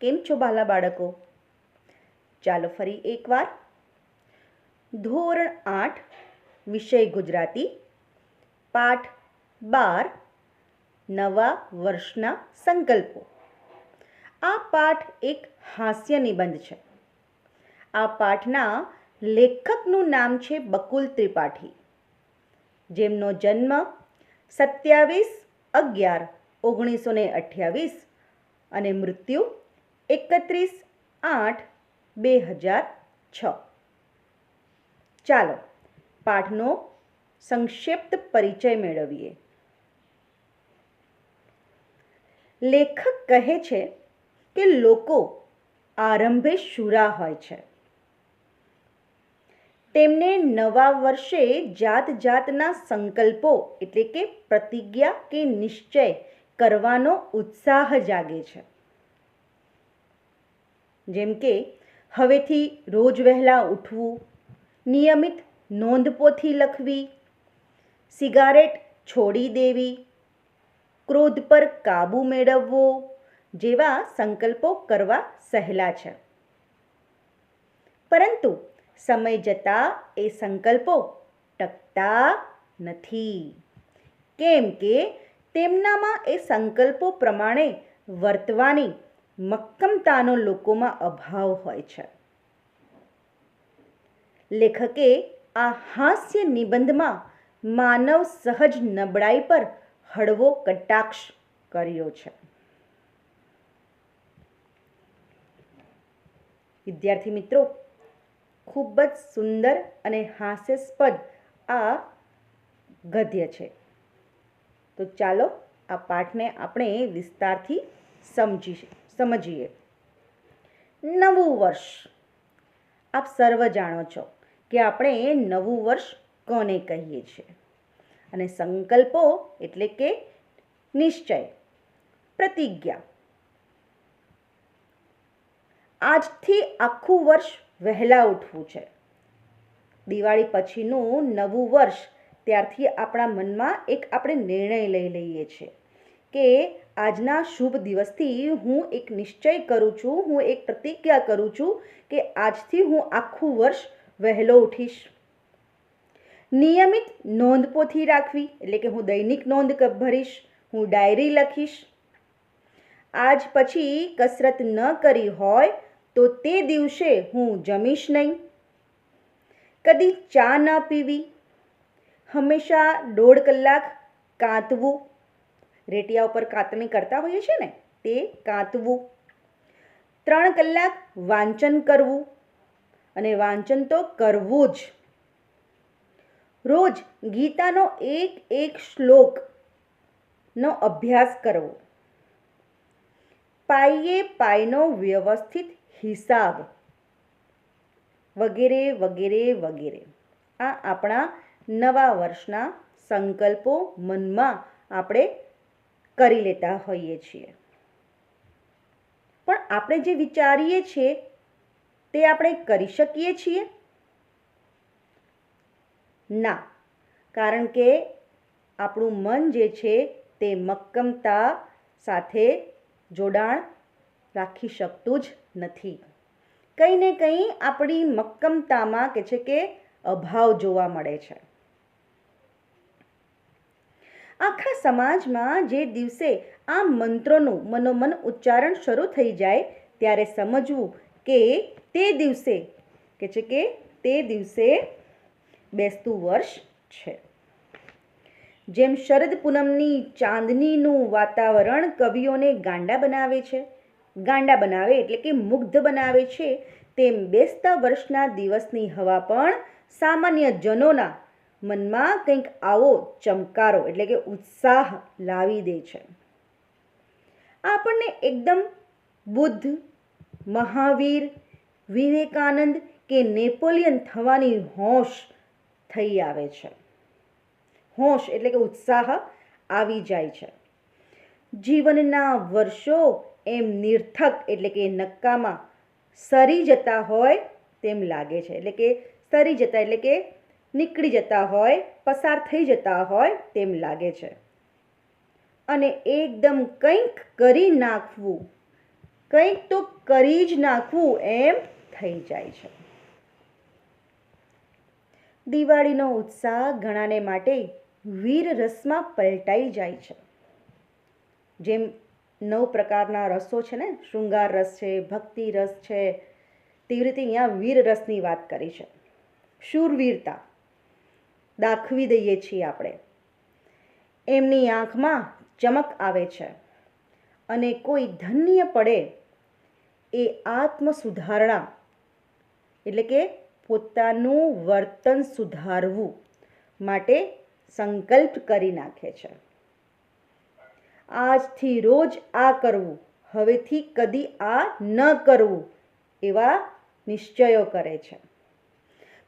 કેમ છો બાલા બાળકો? ચાલો ફરી એકવાર. ધોરણ આઠ, વિષય ગુજરાતી. પાઠ બાર, નવા વર્ષના સંકલ્પો. આ પાઠ એક હાસ્ય નિબંધ છે. આ પાઠના લેખકનું નામ છે બકુલ ત્રિપાઠી. જેમનો જન્મ સત્યાવીસ અગિયાર, ઓગણીસો ને અઠ્યાવીસ અને મૃત્યુ એકત્રીસ આઠ બે હજાર છ. ચાલો, પાઠનો સંક્ષિપ્ત પરિચય મેળવીએ. લેખક કહે છે કે લોકો આરંભે શુરા હોય છે. તેમને નવા વર્ષે જાત જાતના સંકલ્પો એટલે કે પ્રતિજ્ઞા કે નિશ્ચય કરવાનો ઉત્સાહ જાગે છે. જેમ કે, હવેથી રોજ વહેલા ઉઠવું, નિયમિત નોંધપોથી લખવી, સિગારેટ છોડી દેવી, ક્રોધ પર કાબૂ મેળવવો જેવા સંકલ્પો કરવા સહેલા છે. પરંતુ સમય જતાં એ સંકલ્પો ટકતા નથી. કેમ કે તેમનામાં એ સંકલ્પો પ્રમાણે વર્તવાની મક્કમતાનો લોકોમાં અભાવ હોય છે. લેખકે આ હાસ્ય નિબંધમાં માનવ સહજ નબળાઈ પર હળવો કટાક્ષ કર્યો છે. વિદ્યાર્થી મિત્રો, ખૂબ જ સુંદર અને હાસ્યાસ્પદ આ ગદ્ય છે. તો ચાલો આ પાઠને આપણે વિસ્તારથી સમજી સમજીએ. નવું વર્ષ. આપ સર્વ જાણો છો કે આપણે નવું વર્ષ કોને કહીએ છીએ? અને સંકલ્પો એટલે કે નિશ્ચય, પ્રતિજ્ઞા. આજથી આખું વર્ષ વહેલા ઉઠવું છે. દિવાળી પછીનું નવું વર્ષ ત્યારથી આપણા મનમાં એક આપણે નિર્ણય લઈ લઈએ છીએ કે આજના શુભ દિવસથી હું એક નિશ્ચય કરું છું, હું એક પ્રતિજ્ઞા કરું છું કે આજથી હું આખું વર્ષ વહેલો ઉઠીશ. નિયમિત નોંધપોથી રાખવી, એટલે કે હું દૈનિક નોંધ ભરીશ, હું ડાયરી લખીશ. આજ પછી કસરત ન કરી હોય તો તે દિવસે હું જમીશ નહીં. કદી ચા ન પીવી, હંમેશા દોઢ કલાક કાંતવું રેટિયા ઉપર કાતણી કરતા હોઈએ છીએ ને, તે કાંતવું. ત્રણ કલાક વાંચન કરવું અને વાંચન તો કરવું જ. રોજ ગીતાનો એક એક શ્લોકનો અભ્યાસ કરવો. પાઈએ પાયનો વ્યવસ્થિત હિસાબ. વગેરે વગેરે વગેરે. આ આપણા નવા વર્ષના સંકલ્પો મનમાં આપણે કરી લેતા હોઈએ છીએ. પણ આપણે જે વિચારીએ છીએ, તે આપણે કરી શકીએ છીએ? ના, કારણ કે આપણું મન જે છે, તે મક્કમતા સાથે જોડાણ રાખી શકતું જ નથી. કંઈ ને કંઈ આપણી મક્કમતામાં કે છે કે અભાવ જોવા મળે છે. આખા સમાજમાં જે દિવસે આ મંત્રોનું મનોમન ઉચ્ચારણ શરૂ થઈ જાય, ત્યારે સમજવું કે તે દિવસે, કે છે કે તે દિવસે બેસતું વર્ષ છે. જેમ શરદ પૂનમની ચાંદનીનું વાતાવરણ કવિઓને ગાંડા બનાવે છે, ગાંડા બનાવે એટલે કે મુગ્ધ બનાવે છે, તેમ બેસતા વર્ષના દિવસની હવા પણ સામાન્ય જનોના મનમાં કંઈક આવો ચમકારો, એટલે કે ઉત્સાહ લાવી દે છે. આપણને એકદમ બુદ્ધ, મહાવીર, વિવેકાનંદ કે નેપોલિયન થવાની હોશ થઈ આવે છે. હોશ એટલે કે ઉત્સાહ આવી જાય છે. જીવનના વર્ષો એમ નિર્થક એટલે કે નક્કામાં સરી જતા હોય તેમ લાગે છે. એટલે કે સરી જતા, એટલે કે નીકળી જતા હોય, પસાર થઈ જતા હોય તેમ લાગે છે. અને એકદમ કંઈક કરી નાખવું, કંઈક તો કરી જ નાખવું એમ થઈ જાય છે. દિવાળીનો ઉત્સાહ ઘણાને માટે વીર રસમાં પલટાઈ જાય છે. જેમ નવ પ્રકારના રસો છે ને, શૃંગાર રસ છે, ભક્તિ રસ છે, તેવી રીતે અહીંયા વીર રસની વાત કરી છે. શૂરવીરતા દાખવી દઈએ છીએ આપણે. એમની આંખમાં ચમક આવે છે અને કોઈ ધન્ય પડે એ આત્મ સુધારણા એટલે કે પોતાનું વર્તન સુધારવું માટે સંકલ્પ કરી નાખે છે. આજથી રોજ આ કરવું, હવેથી કદી આ ન કરવું એવા નિશ્ચયો કરે છે.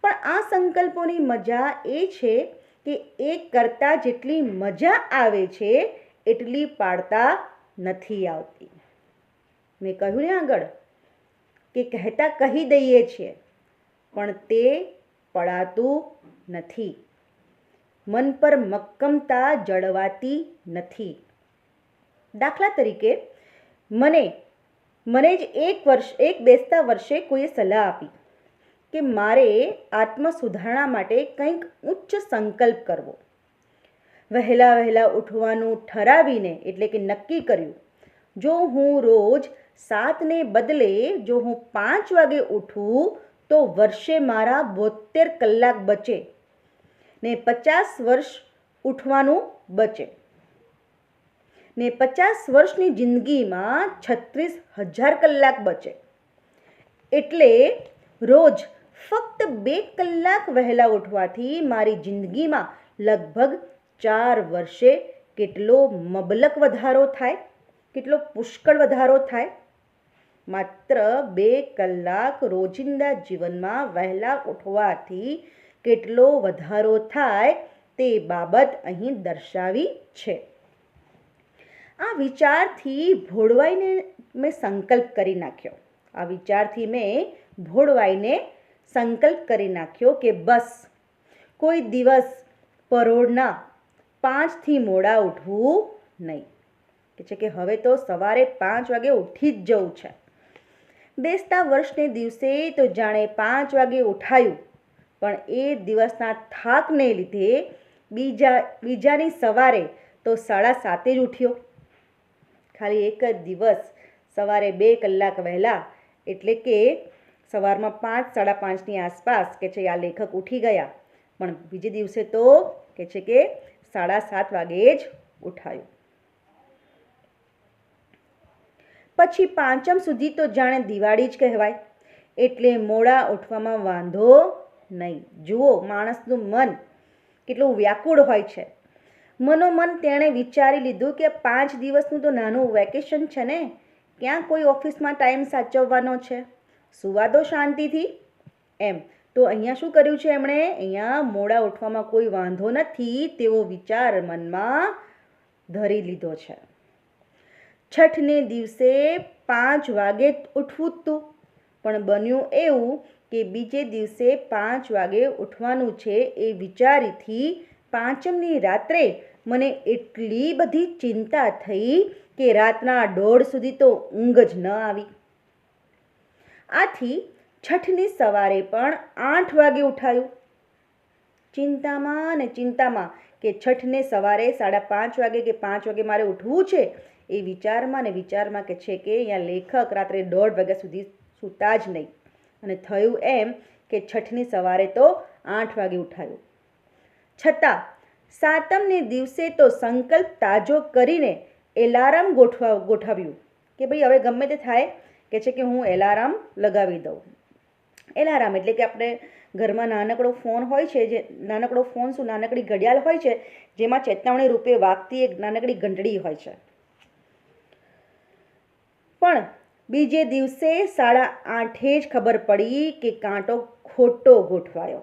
પણ આ સંકલ્પોની મજા એ છે કે એ કરતાં જેટલી મજા આવે છે, એટલી પાડતા નથી આવતી. મેં કહ્યું ને આગળ કે કહેતા કહી દઈએ છીએ, પણ તે પડાતું નથી. મન પર મક્કમતા જળવાતી નથી. દાખલા તરીકે, મને મને જ એક વર્ષ, એક બેસતા વર્ષે કોઈએ સલાહ આપી. કે મારે આત્મ સુધારણા માટે કંઈક ઉચ્ચ સંકલ્પ કરવો. વહેલા વહેલા ઉઠવાનું ઠરાવીને એટલે કે નક્કી કર્યું. જો હું રોજ સાતને બદલે જો હું પાંચ વાગે ઉઠું, તો વર્ષે મારા બોતેર કલાક બચે ને પચાસ વર્ષ ઉઠવાનું બચે. ને પચાસ વર્ષની જિંદગીમાં છત્રીસ હજાર કલાક બચે. એટલે રોજ ફક્ત બે કલાક વહેલા ઉઠવાથી મારી જિંદગીમાં લગભગ ચાર વર્ષે કેટલો મબલક વધારો થાય, કેટલો પુષ્કળ વધારો થાય. માત્ર બે કલાક રોજિંદા જીવનમાં વહેલા ઉઠવાથી કેટલો વધારો થાય તે બાબત અહીં દર્શાવી છે. આ વિચારથી ભોળવાઈને મેં સંકલ્પ કરી નાખ્યો. આ વિચારથી મેં ભોળવાઈને સંકલ્પ કરી નાખ્યો કે બસ, કોઈ દિવસ પરોળના પાંચથી મોડા ઉઠવું નહીં. કે છે કે હવે તો સવારે પાંચ વાગે ઉઠી જ જવું છે. બેસતા વર્ષને દિવસે તો જાણે પાંચ વાગે ઉઠાયું, પણ એ દિવસના થાકને લીધે બીજા, બીજાની સવારે તો સાડા સાતે જ ઉઠ્યો. ખાલી એક જ દિવસ સવારે બે કલાક વહેલા, એટલે કે સવારમાં પાંચ, સાડા પાંચની આસપાસ કે છે આ લેખક ઉઠી ગયા. પણ બીજે દિવસે તો કે છે કે સાડા સાત વાગે જ ઉઠાયું. પછી પાંચમ સુધી તો જાણે દિવાળી જ કહેવાય. એટલે મોડા ઉઠવામાં વાંધો નહીં. જુઓ, માણસનું મન કેટલું વ્યાકુળ હોય છે. મનોમન તેણે વિચારી લીધું કે પાંચ દિવસનું તો નાનું વેકેશન છે ને. ક્યાં કોઈ ઓફિસમાં ટાઈમ સાચવવાનો છે? સુવા દો શાંતિથી? એમ. તો અહીંયા શું કર્યું છે એમણે? અહીંયા મોડા ઉઠવામાં કોઈ વાંધો નથી તેવો વિચાર મનમાં ધરી લીધો છે. છઠને દિવસે પાંચ વાગે ઉઠવું તું. પણ બન્યું એવું કે બીજે દિવસે પાંચ વાગે ઉઠવાનું છે એ વિચારીથી પાંચમની રાત્રે મને એટલી બધી ચિંતા થઈ કે રાતના દોઢ સુધી તો ઊંઘ જ ન આવી. આથી છઠની સવારે પણ આઠ વાગે ઉઠાયું. ચિંતામાં અને ચિંતામાં કે છઠને સવારે સાડા પાંચ વાગે કે પાંચ વાગે મારે ઉઠવું છે એ વિચારમાં ને વિચારમાં કે છે કે અહીંયા લેખક રાત્રે દોઢ વાગ્યા સુધી સૂતા જ નહીં. અને થયું એમ કે છઠની સવારે તો આઠ વાગે ઉઠાયું. છતાં સાતમને દિવસે તો સંકલ્પ તાજો કરીને એલાર્મ ગોઠવા ગોઠવ્યું કે ભાઈ હવે ગમે તે થાય કે છે કે હું એલાર્મ લગાવી દઉં. એલાર્મ એટલે કે આપણે ઘરમાં નાનકડો ફોન હોય છે, જે નાનકડો ફોન શું નાનકડી ઘડિયાળ હોય છે, જેમાં ચેતવણી રૂપે વાગતી એક નાનકડી ઘંટડી હોય છે. પણ બીજે દિવસે સાડા આઠે જ ખબર પડી કે કાંટો ખોટો ગોઠવાયો.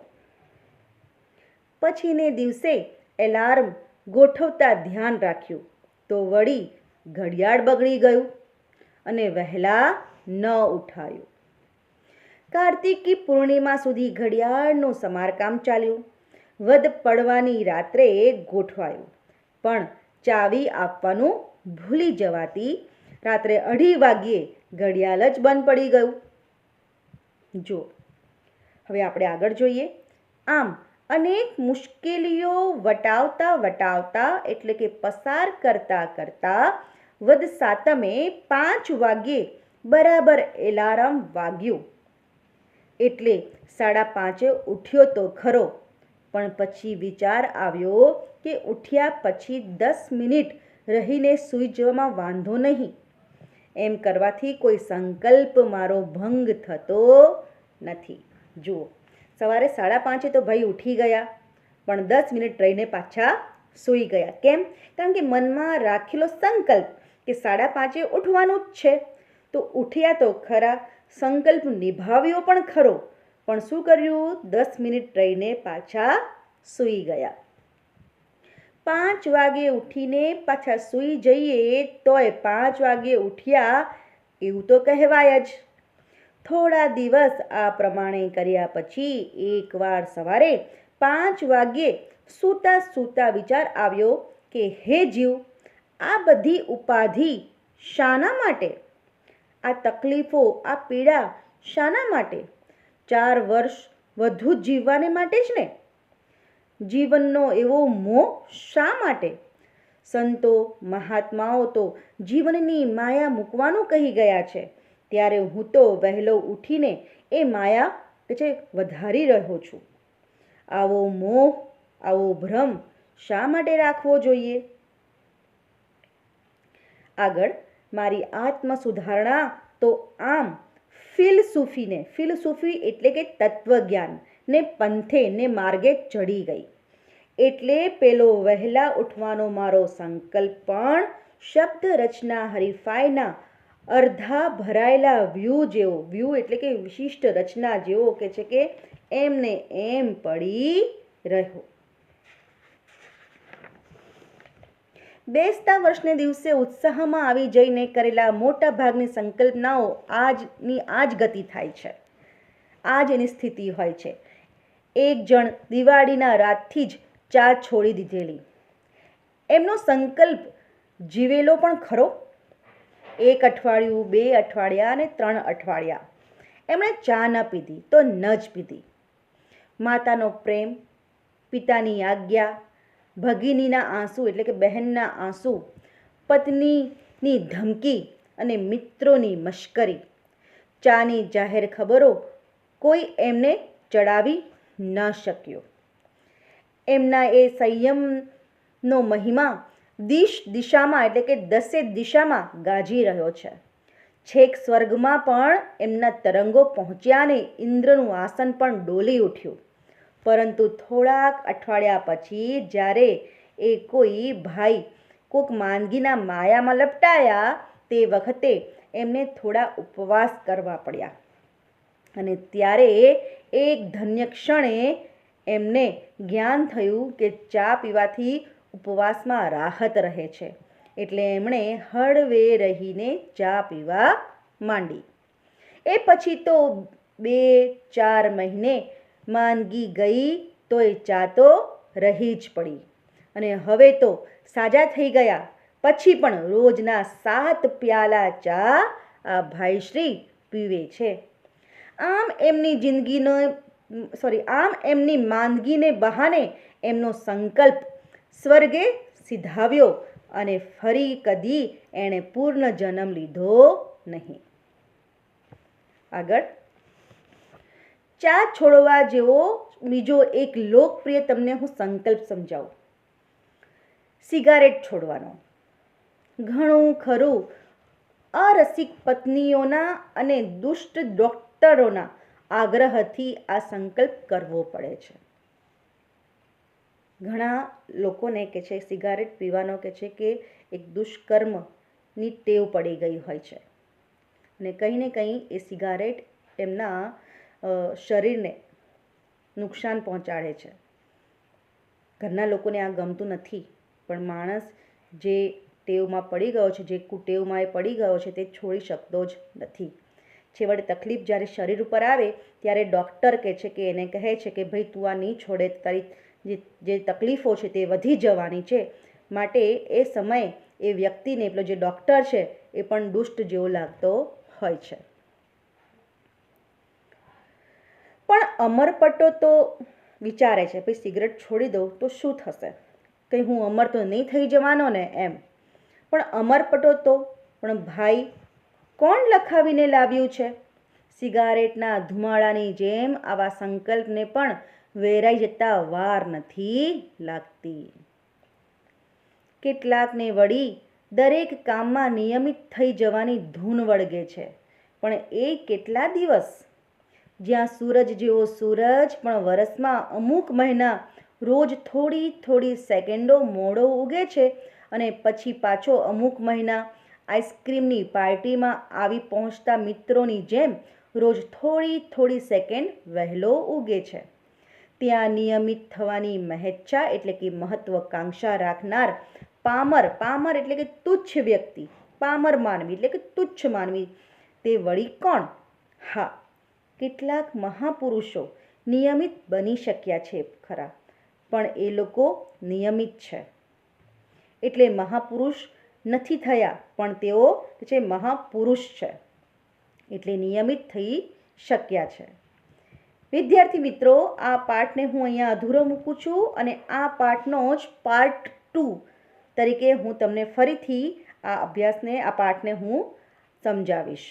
પછીને દિવસે એલાર્મ ગોઠવતા ધ્યાન રાખ્યું તો વળી ઘડિયાળ બગડી ગયું અને વહેલા ન ઉઠાયું. કાર્તિકી પૂર્ણિમા સુધી ઘડિયાળનું સમારકામ ચાલ્યું. વધ પડવાની રાત્રે ગોઠવાયું. પણ ચાવી આપવાનું ભૂલી જવાતી રાત્રે અઢી વાગ્યે ઘડિયાળ જ બંધ પડી ગયું. જો હવે આપણે આગળ જોઈએ. આમ અનેક મુશ્કેલીઓ વટાવતા વટાવતા, એટલે કે પસાર કરતા કરતા વદ સાતમે પાંચ વાગ્યે બરાબર એલાર્મ વાગ્યું. એટલે સાડા પાંચે ઉઠ્યો તો ખરો. પણ પછી વિચાર આવ્યો કે ઉઠ્યા પછી દસ મિનિટ રહીને સૂઈ જવામાં વાંધો નહીં. એમ કરવાથી કોઈ સંકલ્પ મારો ભંગ થતો નથી. જુઓ, સવારે સાડા પાંચે તો ભાઈ ઉઠી ગયા, પણ દસ મિનિટ રહીને પાછા સૂઈ ગયા. કેમ? કારણ કે મનમાં રાખેલો સંકલ્પ કે સાડા પાંચે ઉઠવાનું જ છે. તો ઉઠ્યા તો ખરા, સંકલ્પ નિભાવ્યો પણ ખરો. પણ શું કર્યું? દસ મિનિટ રહીને પાછા સૂઈ ગયા. પાંચ વાગે ઉઠીને પાછા સૂઈ જઈએ તોય પાંચ વાગે ઉઠ્યા એવું તો કહેવાય જ. થોડા દિવસ આ પ્રમાણે કર્યા પછી એકવાર સવારે પાંચ વાગ્યે સૂતા સૂતા વિચાર આવ્યો કે, હે જીવ, આ બધી ઉપાધિ શાના માટે આ તકલીફો, આ પીડા શાના માટે? ચાર વર્ષ વધુ જીવવાને માટે જ ને? જીવનનો એવો મોહ શા માટે? સંતો, મહાત્માઓ તો જીવનની માયા મૂકવાનું કહી ગયા છે. ત્યારે હું તો વહેલો ઉઠીને એ માયા કે છે વધારી રહ્યો છું. આવો મોહ, આવો ભ્રમ શા માટે રાખવો જોઈએ? આગળ મારી આત્મ સુધારણા તો આમ ફિલસૂફીને, ફિલસૂફી એટલે કે તત્વજ્ઞાન ને પંથે, ને માર્ગે ચડી ગઈ. એટલે પેલો વહેલા ઉઠવાનો મારો સંકલ્પ પણ શબ્દ રચના હરીફાઈના અર્ધા ભરાયેલા વ્યૂ જેવો, વ્યૂ એટલે કે વિશિષ્ટ રચના જેવો કે છે કે એમને એમ પડી રહ્યો. બેસતા વર્ષને દિવસે ઉત્સાહમાં આવી જઈને કરેલા મોટા ભાગની સંકલ્પનાઓ આજની આજ ગતિ થાય છે. આજ એની સ્થિતિ હોય છે. એક જણ દિવાળીના રાતથી જ ચા છોડી દીધેલી. એમનો સંકલ્પ જીવેલો પણ ખરો? એક અઠવાડિયું, બે અઠવાડિયા અને ત્રણ અઠવાડિયા. એમણે ચા ન પીધી તો ન જ પીધી. માતાનો પ્રેમ, પિતાની આજ્ઞા ભગીનીના આંસુ, એટલે કે બહેનના આંસુ, પત્નીની ધમકી અને મિત્રોની મશ્કરી. ચાની જાહેર ખબરો કોઈ એમને ચડાવી ન શક્યો. એમના એ સંયમનો મહિમા દિશ દિશામાં, એટલે કે દસે દિશામાં ગાજી રહ્યો છે. છેક સ્વર્ગમાં પણ એમના તરંગો પહોંચ્યા ને ઇન્દ્રનું આસન પણ ડોલી ઉઠ્યું. પરંતુ થોડાક અઠવાડિયા પછી જ્યારે એ કોઈ ભાઈ કોક માંદગીના માયામાં લપટાયા તે વખતે એમને થોડા ઉપવાસ કરવા પડ્યા. અને ત્યારે એક ધન્ય ક્ષણે એમને જ્ઞાન થયું કે ચા પીવાથી ઉપવાસમાં રાહત રહે છે. એટલે એમણે હળવે રહીને ચા પીવા માંડી. એ પછી તો બે ચાર મહિને માંદગી ગઈ તોય ચા તો રહી જ પડી. અને હવે તો સાજા થઈ ગયા. પછી પણ રોજના સાત પ્યાલા ચા આ ભાઈશ્રી પીવે છે. આમ એમની જિંદગીનો સોરી, આમ એમની માંદગીને બહાને એમનો સંકલ્પ સ્વર્ગે સિધાવ્યો અને ફરી કદી એણે પૂર્ણ જન્મ લીધો નહીં. આગળ. ચા છોડવા જેવો બીજો એક લોકપ્રિય તમને હું સંકલ્પ સમજાવું. સિગારેટ છોડવાનો. ઘણું ખરું, અરસિક પત્નીઓના અને દુષ્ટ ડોક્ટરોના આગ્રહથી આ સંકલ્પ કરવો પડે છે. ઘણા લોકોને કે છે, સિગારેટ પીવાનો કે છે કે એક દુષ્કર્મની ટેવ પડી ગઈ હોય છે. અને કંઈ ને કંઈ એ સિગારેટ એમના શરીરને નુકસાન પહોંચાડે છે. ઘરના લોકોને આ ગમતું નથી, પણ માણસ જે ટેવમાં પડી ગયો છે, જે કુટેવમાં એ પડી ગયો છે, તે છોડી શકતો જ નથી. છેવટે તકલીફ જ્યારે શરીર ઉપર આવે, ત્યારે ડૉક્ટર કહે છે કે, એને કહે છે કે, ભાઈ, તું આ નહીં છોડે, તારી જે જે તકલીફો છે તે વધી જવાની છે. માટે એ સમયે એ વ્યક્તિને, પેલો જે ડૉક્ટર છે, એ પણ દુષ્ટ જેવો લાગતો હોય છે પણ અમરપટ્ટો તો વિચારે છે, ભાઈ સિગરેટ છોડી દઉં તો શું થશે? કંઈ હું અમર તો નહીં થઈ જવાનો ને એમ. પણ અમરપટ્ટો તો, પણ ભાઈ, કોણ લખાવીને લાવ્યું છે? સિગારેટના ધુમાડાની જેમ આવા સંકલ્પને પણ વેરાઈ જતા વાર નથી લાગતી. કેટલાકને વળી દરેક કામમાં નિયમિત થઈ જવાની ધૂન વળગે છે. પણ એ કેટલા દિવસ જ્યાં સૂરજ જેવો સૂરજ, પણ વરસમાં અમુક મહિના રોજ થોડી થોડી સેકન્ડો મોડો ઉગે છે અને પછી પાછો અમુક મહિના આઈસ્ક્રીમની પાર્ટીમાં આવી પહોંચતા મિત્રોની જેમ રોજ થોડી થોડી સેકન્ડ વહેલો ઉગે છે. ત્યાં નિયમિત થવાની મહેચ્છા એટલે કે મહત્વકાંક્ષા રાખનાર પામર પામર એટલે કે તુચ્છ વ્યક્તિ, પામર માનવી એટલે કે તુચ્છ માનવી, તે વળી કોણ? હા કેટલાક મહાપુરુષો નિયમિત બની શક્યા છે ખરા, પણ એ લોકો નિયમિત છે. એટલે મહાપુરુષ નથી થયા, પણ તેઓ જે મહાપુરુષ છે, એટલે નિયમિત થઈ શક્યા છે. વિદ્યાર્થી મિત્રો, આ પાઠને હું અહીંયા અધૂરો મૂકું છું અને આ પાઠનો જ પાર્ટ ટુ તરીકે હું તમને ફરીથી આ અભ્યાસને, આ પાઠને હું સમજાવીશ.